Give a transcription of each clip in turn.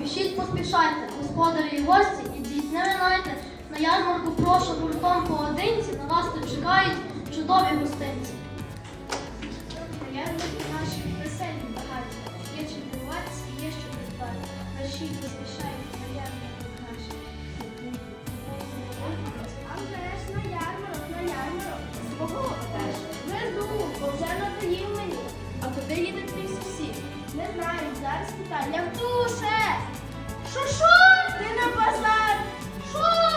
спішіть, поспішайте, господарі і гості, ідіть, не минайте. На ярмарку прошу гуртом поодинці, на вас тут чекають чудові гостинці. Ярмарки наші веселі багаті, є чим дивуватися і є що придбати. Мерші поспішають на ярмарок наші. А вже на ярмарок, на ярмарок. Свого теж. Не бо вже надоїв мені. А куди їде твій сусід? Не питаю. Я в душе! Що? Ти на базар! Що?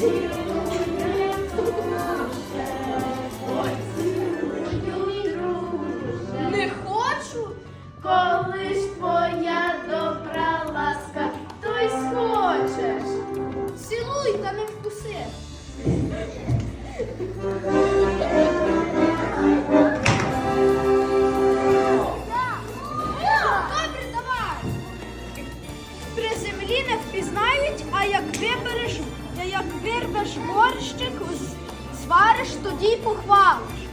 Задушіть. Не вибереш, як вирвеш борщик, звариш, тоді й похвалиш.